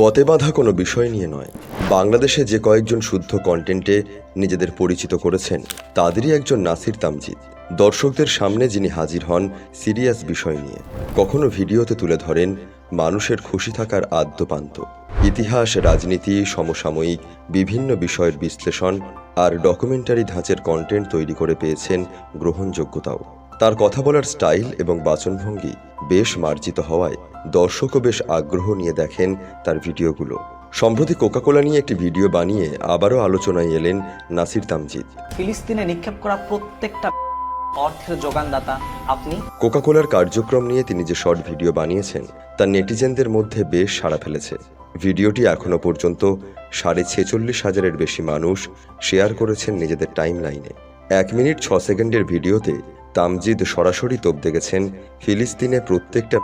গতে বাঁধা কোনো বিষয় নিয়ে নয়। বাংলাদেশে যে কয়েকজন শুদ্ধ কন্টেন্টে নিজেদের পরিচিত করেছেন, তাদেরই একজন নাসির তামজিদ। দর্শকদের সামনে যিনি হাজির হন সিরিয়াস বিষয় নিয়ে। কখনো ভিডিওতে তুলে ধরেন মানুষের খুশি থাকার আদ্যপান্ত। ইতিহাস, রাজনীতি, সমসাময়িক, বিভিন্ন বিষয়ের বিশ্লেষণ আর ডকুমেন্টারি ধাঁচের কন্টেন্ট তৈরি করে পেয়েছেন গ্রহণযোগ্যতাও। তার কথা বলার স্টাইল এবং বাচনভঙ্গি বেশ মার্জিত হওয়ায় দর্শকও বেশ আগ্রহ নিয়ে দেখেন তার ভিডিওগুলো। সম্প্রতি কোকাকোলা নিয়ে একটি ভিডিও বানিয়ে আবারও আলোচনায় এলেন নাসির তামজিদ। ফিলিস্তিনে নিক্ষেপ করা প্রত্যেকটা অর্থের যোগানদাতা আপনি? কোকাকোলার কার্যক্রম নিয়ে তিনি যে শর্ট ভিডিও বানিয়েছেন তা নেটিজেনদের মধ্যে বেশ সাড়া ফেলেছে। ভিডিওটি এখনও পর্যন্ত সাড়ে ছেচল্লিশ হাজারের বেশি মানুষ শেয়ার করেছেন নিজেদের টাইম লাইনে এক মিনিট ছ সেকেন্ডের ভিডিওতে তামজিদ সরাসরি তোপ দেখেছেন ফিলিস্তিনে প্রত্যেকটা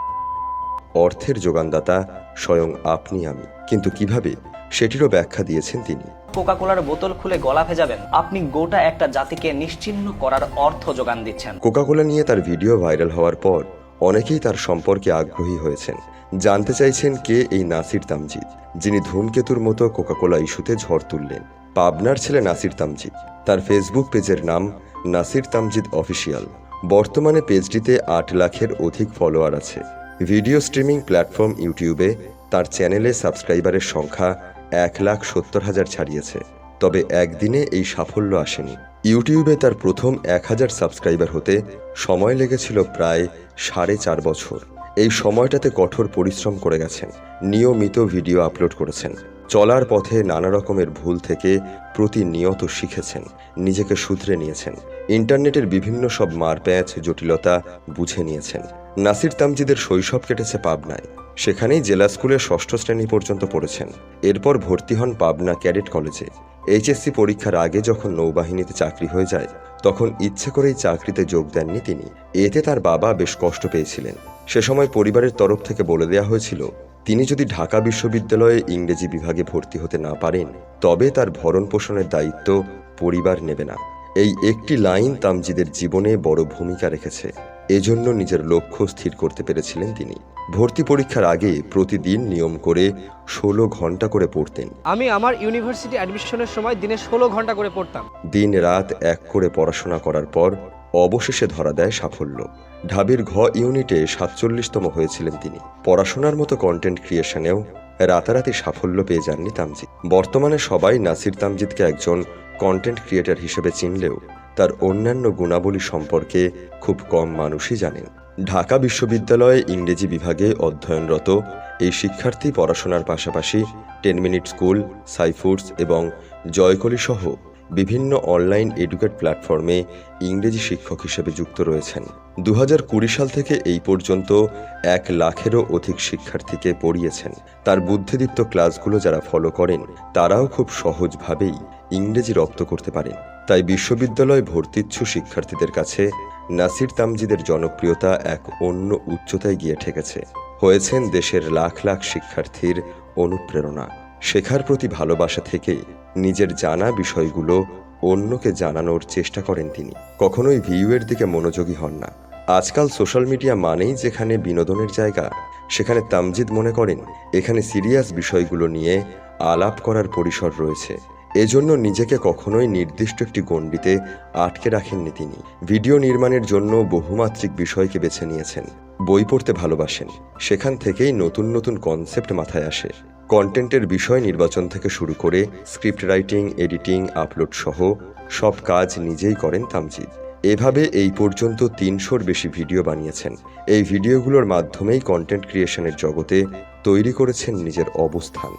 অর্থের যোগানদাতা স্বয়ং আপনি আমি। কিন্তু কীভাবে? সেটিরও ব্যাখ্যা দিয়েছেন তিনি। কোকা কোলার বোতল খুলে গলা ভেজাবেন। আপনি গোটা একটা জাতিকে নিশ্চিহ্ন করার অর্থ যোগান দিচ্ছেন। কোকাকোলা নিয়ে তার ভিডিও ভাইরাল হওয়ার পর অনেকেই তার সম্পর্কে আগ্রহী হয়েছেন। জানতে চাইছেন কে এই নাসির তামজিদ যিনি ধূমকেতুর মতো কোকাকোলা ইস্যুতে ঝড় তুললেন। পাবনার ছেলে নাসির তামজিদ। তার ফেসবুক পেজের নাম নাসির তামজিদ অফিসিয়াল। বর্তমানে পেজটিতে আট লাখের অধিক ফলোয়ার আছে। ভিডিও স্ট্রিমিং প্ল্যাটফর্ম ইউটিউবে তার চ্যানেলে সাবস্ক্রাইবারের সংখ্যা এক লাখ সত্তর হাজার ছাড়িয়েছে। তবে একদিনে এই সাফল্য আসেনি। ইউটিউবে তার প্রথম এক হাজার সাবস্ক্রাইবার হতে সময় লেগেছিল প্রায় সাড়ে চার বছর। এই সময়টাতে কঠোর পরিশ্রম করে গেছেন। নিয়মিত ভিডিও আপলোড করেছেন। চলার পথে নানা রকমের ভুল থেকে প্রতিনিয়ত শিখেছেন। নিজেকে শুধরে নিয়েছেন। ইন্টারনেটের বিভিন্ন সব মারপ্যাঁচ, জটিলতা বুঝে নিয়েছেন। নাসির তামজিদের শৈশব কেটেছে পাবনায়। সেখানেই জেলা স্কুলে ষষ্ঠ শ্রেণি পর্যন্ত পড়েছেন। এরপর ভর্তি হন পাবনা ক্যাডেট কলেজে। এইচএসসি পরীক্ষার আগে যখন নৌবাহিনীতে চাকরি হয়ে যায়, তখন ইচ্ছে করেই চাকরিতে যোগ দেননি তিনি। এতে তার বাবা বেশ কষ্ট পেয়েছিলেন। সে সময় পরিবারের তরফ থেকে বলে দেওয়া হয়েছিল, তিনি যদি ঢাকা বিশ্ববিদ্যালয়ে ইংরেজি বিভাগে ভর্তি হতে না পারেন, তবে তার ভরণ পোষণের দায়িত্ব পরিবার নেবে না। এই একটি লাইন তামজিদের জীবনে বড় ভূমিকা রেখেছে। এজন্য নিজের লক্ষ্য স্থির করতে পেরেছিলেন তিনি। ভর্তি পরীক্ষার আগে প্রতিদিন নিয়ম করে ষোলো ঘণ্টা করে পড়তেন। আমি আমার ইউনিভার্সিটি অ্যাডমিশনের সময় দিনে ষোলো ঘণ্টা করে পড়তাম। দিন রাত এক করে পড়াশোনা করার পর অবশেষে ধরা দেয় সাফল্য। ঢাবির ঘ ইউনিটে সাতচল্লিশতম হয়েছিলেন তিনি। পড়াশোনার মতো কন্টেন্ট ক্রিয়েশনেও রাতারাতি সাফল্য পেয়ে যাননি তামজিদ। বর্তমানে সবাই নাসির তামজিদকে একজন কন্টেন্ট ক্রিয়েটার হিসেবে চিনলেও তার অন্যান্য গুণাবলী সম্পর্কে খুব কম মানুষই জানেন। ঢাকা বিশ্ববিদ্যালয়ে ইংরেজি বিভাগে অধ্যয়নরত এই শিক্ষার্থী পড়াশোনার পাশাপাশি টেন মিনিট স্কুল, সাইফুডস এবং জয়কলি সহ বিভিন্ন অনলাইন এডুকেট প্ল্যাটফর্মে ইংরেজি শিক্ষক হিসেবে যুক্ত রয়েছেন। দু সাল থেকে এই পর্যন্ত এক লাখেরও অধিক শিক্ষার্থীকে পড়িয়েছেন। তার বুদ্ধিদীপ্ত ক্লাসগুলো যারা ফলো করেন, তারাও খুব সহজভাবেই ইংরেজি রপ্ত করতে পারেন তাই বিশ্ববিদ্যালয় ভর্তিচ্ছু শিক্ষার্থীদের কাছে নাসির তামজিদের জনপ্রিয়তা এক অন্য উচ্চতায় গিয়ে ঠেকেছে। হয়েছেন দেশের লাখ লাখ শিক্ষার্থীর অনুপ্রেরণা। শেখার প্রতি ভালোবাসা থেকে নিজের জানা বিষয়গুলো অন্যকে জানানোর চেষ্টা করেন তিনি। কখনোই ভিউয়ের দিকে মনোযোগী হন না। আজকাল সোশ্যাল মিডিয়া মানেই যেখানে বিনোদনের জায়গা, সেখানে তামজিদ মনে করেন, এখানে সিরিয়াস বিষয়গুলো নিয়ে আলাপ করার পরিসর রয়েছে। এজন্য নিজেকে কখনোই নির্দিষ্ট একটি গণ্ডিতে আটকে রাখেননি তিনি। ভিডিও নির্মাণের জন্য বহুমাত্রিক বিষয়কে বেছে নিয়েছেন। বই পড়তে ভালোবাসেন। সেখান থেকেই নতুন নতুন কনসেপ্ট মাথায় আসে। কন্টেন্টের বিষয় নির্বাচন থেকে শুরু করে স্ক্রিপ্ট রাইটিং, এডিটিং, আপলোড সহ সব কাজ নিজেই করেন তামজিদ। এভাবে এই পর্যন্ত তিনশোর বেশি ভিডিও বানিয়েছেন। এই ভিডিওগুলোর মাধ্যমেই কন্টেন্ট ক্রিয়েশনের জগতে তৈরি করেছেন নিজের অবস্থান।